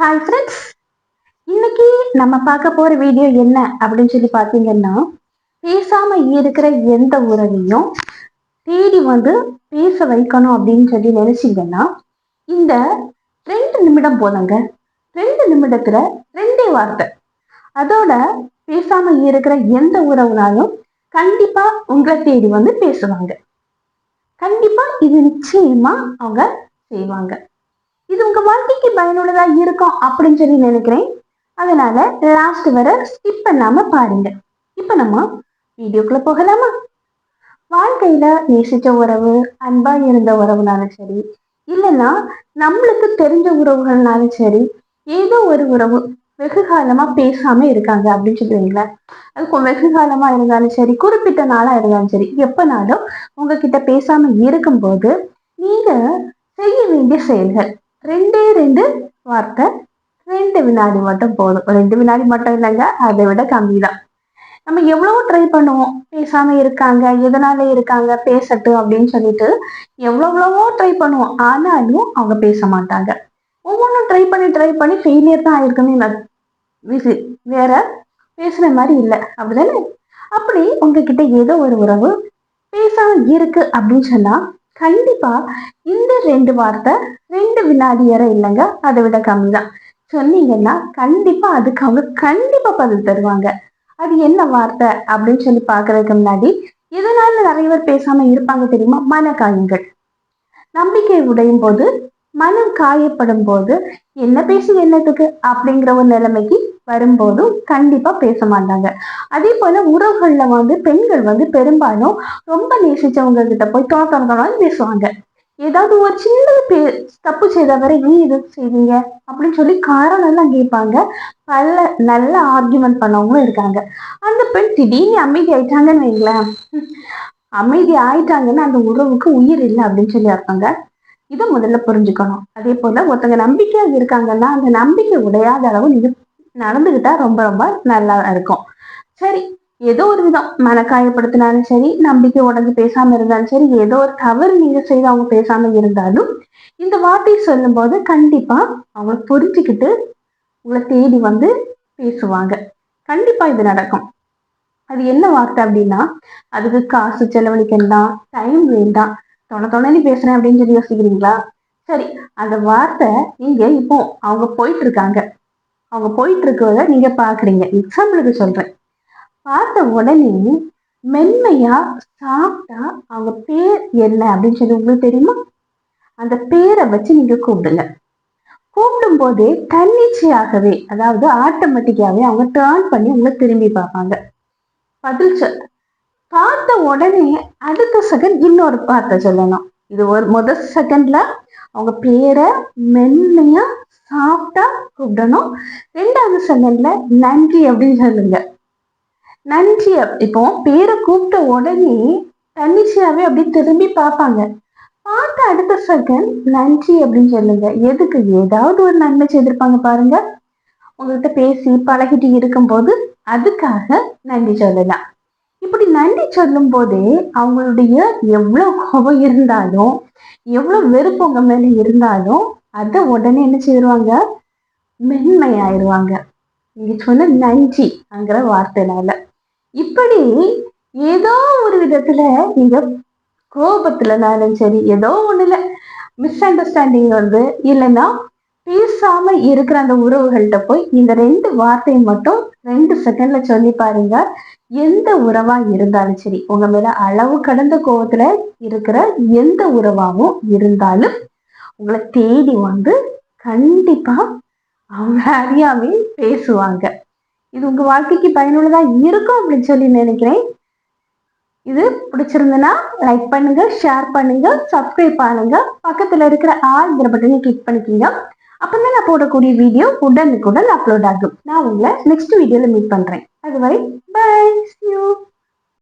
Hi friends இன்னைக்கு நம்ம பார்க்க போற வீடியோ என்ன அப்படின்னு சொல்லி பார்த்தீங்கன்னா பேசாம இருக்கிற எந்த உறவையும் தேடி வந்து பேச வைக்கணும் அப்படின்னு சொல்லி நினைச்சீங்கன்னா இந்த ரெண்டு நிமிடம் போதுங்க ரெண்டு நிமிடத்துல ரெண்டே வார்த்தை. அதோட பேசாம இருக்கிற எந்த உறவுனாலும் கண்டிப்பா உங்களை தேடி வந்து பேசுவாங்க. கண்டிப்பா இது நிச்சயமா அவங்க செய்வாங்க. இது உங்க வாழ்க்கைக்கு பயனுள்ளதா இருக்கும் அப்படின்னு சொல்லி நினைக்கிறேன். அதனால லாஸ்ட் வர ஸ்கிப் பண்ணாம பாருங்க. இப்ப நம்ம வீடியோக்குள்ள போகலாமா? வாழ்க்கையில நேசிச்ச உறவு அன்பா இருந்த உறவுனாலும் சரி இல்லைன்னா நம்மளுக்கு தெரிஞ்ச உறவுகள்னாலும் சரி ஏதோ ஒரு உறவு வெகு காலமா பேசாம இருக்காங்க அப்படின்னு சொல்லுவீங்களா? அது வெகு காலமா இருந்தாலும் சரி குறிப்பிட்ட நாளா இருந்தாலும் சரி எப்பனாலும் உங்ககிட்ட பேசாம இருக்கும்போது நீங்க செய்ய வேண்டிய செயல்கள் ரெண்டே ரெண்டு வார்த்தை. ரெண்டு வினாடி மட்டும் போதும். ரெண்டு வினாடி மட்டும் இல்லைங்க அதை விட கம்மி தான் நம்ம எவ்வளவோ ட்ரை பண்ணுவோம். பேசாம இருக்காங்க எதனால இருக்காங்க பேசட்டும் அப்படின்னு சொல்லிட்டு எவ்வளவோ ட்ரை பண்ணுவோம். ஆனாலும் அவங்க பேச மாட்டாங்க. ஒவ்வொன்றும் ட்ரை பண்ணி ட்ரை பண்ணி ஃபெயிலியர் தான் ஆயிருக்குன்னு வேற பேசுன மாதிரி இல்லை. அப்படிதானே? அப்படி உங்ககிட்ட ஏதோ ஒரு உறவு பேசாம இருக்கு அப்படின்னு சொன்னா கண்டிப்பா இந்த ரெண்டு வார்த்தை ரெண்டு வினாடி வரை இல்லைங்க. அதை விட கம்மி தான் சொன்னீங்கன்னா கண்டிப்பா அதுக்கு அவங்க கண்டிப்பா பதில் தருவாங்க. அது என்ன வார்த்தை அப்படின்னு சொல்லி பாக்குறதுக்கு முன்னாடி இதனால நிறைய பேர் பேசாம இருப்பாங்க தெரியுமா? மன காயங்கள் நம்பிக்கை உடையும் போது மனம் காயப்படும் போது என்ன பேசி என்னத்துக்கு? அப்படிங்கிற ஒரு நிலைமைக்கு வரும்போதும் கண்டிப்பா பேச மாட்டாங்க. அதே போல உறவுகள்ல வந்து பெண்கள் வந்து பெரும்பாலும் ரொம்ப நேசிச்சவங்க கிட்ட போய் தோட்டம் பேசுவாங்க. ஏதாவது ஒரு சின்ன பே தப்பு செய்த வரை ஏன் இது செய்வீங்க அப்படின்னு சொல்லி காரணம் எல்லாம் கேட்பாங்க. பல நல்ல ஆர்கியூமெண்ட் பண்ணவங்களும் இருக்காங்க. அந்த பெண் திடீர்னு அமைதி ஆயிட்டாங்கன்னு வைங்களேன். அமைதி ஆயிட்டாங்கன்னா அந்த உறவுக்கு உயிர் இல்லை அப்படின்னு சொல்லி அர்த்தங்க. இதை முதல்ல புரிஞ்சுக்கணும். அதே போல ஒருத்தங்க நம்பிக்கையாக இருக்காங்கன்னா அந்த நம்பிக்கை உடையாத அளவு நீங்க நடந்துக்கிட்டா ரொம்ப ரொம்ப நல்லா இருக்கும். சரி ஏதோ ஒரு விதம் மனக்காயப்படுத்தினாலும் சரி நம்பிக்கை உடஞ்சு பேசாம இருந்தாலும் சரி ஏதோ ஒரு தவறு நீங்க செய்து அவங்க பேசாம இருந்தாலும் இந்த வார்த்தை சொல்லும் போது கண்டிப்பா அவங்க புரிஞ்சுக்கிட்டு உங்களை தேடி வந்து பேசுவாங்க. கண்டிப்பா இது நடக்கும். அது என்ன வார்த்தை அப்படின்னா அதுக்கு காசு செலவழிக்கலாம் டைம் வேண்டாம். தொண தொணனி பேசுறேன் அப்படின்னு சொல்லி யோசிக்கிறீங்களா? சரி அந்த வார்த்தை நீங்க இப்போ அவங்க போயிட்டு இருக்காங்க. அவங்க போயிட்டு இருக்கிறத நீங்க பாக்குறீங்க. எக்ஸாம்பிளுக்கு சொல்றேன். பார்த்த உடனே மென்மையா சாப்பிட்டா அவங்க பேர் என்ன அப்படின்னு சொல்லி உங்களுக்கு தெரியுமா? அந்த பேரை வச்சு நீங்க கூப்பிடுங்க. கூப்பிடும் போதே தன்னிச்சையாகவே அதாவது ஆட்டோமேட்டிக்காவே அவங்க டேர்ன் பண்ணி உங்களை திரும்பி பார்ப்பாங்க. பதில் சொல். பார்த்த உடனே அடுத்த செகண்ட் இன்னொரு பார்த்த சொல்லணும். இது ஒரு முதல் செகண்ட்ல அவங்க பேரை மென்மையா சாப்பிட்டா கூப்பிடணும். ரெண்டாவது செகண்ட்ல நன்றி அப்படின்னு சொல்லுங்க. நன்றி இப்போ பேரை கூப்பிட்ட உடனே தன்னிச்சையாவே அப்படி திரும்பி பார்ப்பாங்க. பார்த்த அடுத்த செகண்ட் நன்றி அப்படின்னு சொல்லுங்க. எதுக்கு? ஏதாவது ஒரு நன்மை செய்திருப்பாங்க பாருங்க. உங்ககிட்ட பேசி பழகிட்டு இருக்கும்போது அதுக்காக நன்றி சொல்லலாம். நன்றி சொல்லும் போதே அவங்களுடைய எவ்வளவு கோபம் இருந்தாலும் எவ்வளவு வெறுப்பு உங்க மேல இருந்தாலும் அதை உடனே என்ன செய்வாங்க? மென்மையாயிருவாங்க. நீங்க சொன்ன நன்றி அங்கிற வார்த்தைனால. இப்படி ஏதோ ஒரு விதத்துல நீங்க கோபத்துலனாலும் சரி ஏதோ ஒண்ணுல மிஸ் அண்டர்ஸ்டாண்டிங் வந்து இல்லைன்னா பேசாம இருக்கிற அந்த உறவுகள்கிட்ட போய் இந்த ரெண்டு வார்த்தையை மட்டும் ரெண்டு செகண்ட்ல சொல்லி பாருங்க. எந்த உறவா இருந்தாலும் சரி உங்க மேல அளவு கடந்த கோபத்துல இருக்கிற எந்த உறவாகவும் இருந்தாலும் உங்களை தேடி வந்து கண்டிப்பா அவங்க அறியாமே பேசுவாங்க. இது உங்க வாழ்க்கைக்கு பயனுள்ளதா இருக்கும் அப்படின்னு சொல்லி நினைக்கிறேன். இது பிடிச்சிருந்ததுன்னா லைக் பண்ணுங்க ஷேர் பண்ணுங்க சப்ஸ்கிரைப் பண்ணுங்க. பக்கத்துல இருக்கிற ஆள்ங்கிற பட்டனை கிளிக் பண்ணிக்கிங்க. அப்பதான் நான் போடக்கூடிய வீடியோ உடனுக்குடன் அப்லோட் ஆகும். நான் உங்களை நெக்ஸ்ட் வீடியோல மீட் பண்றேன். அதுவரை பை யூ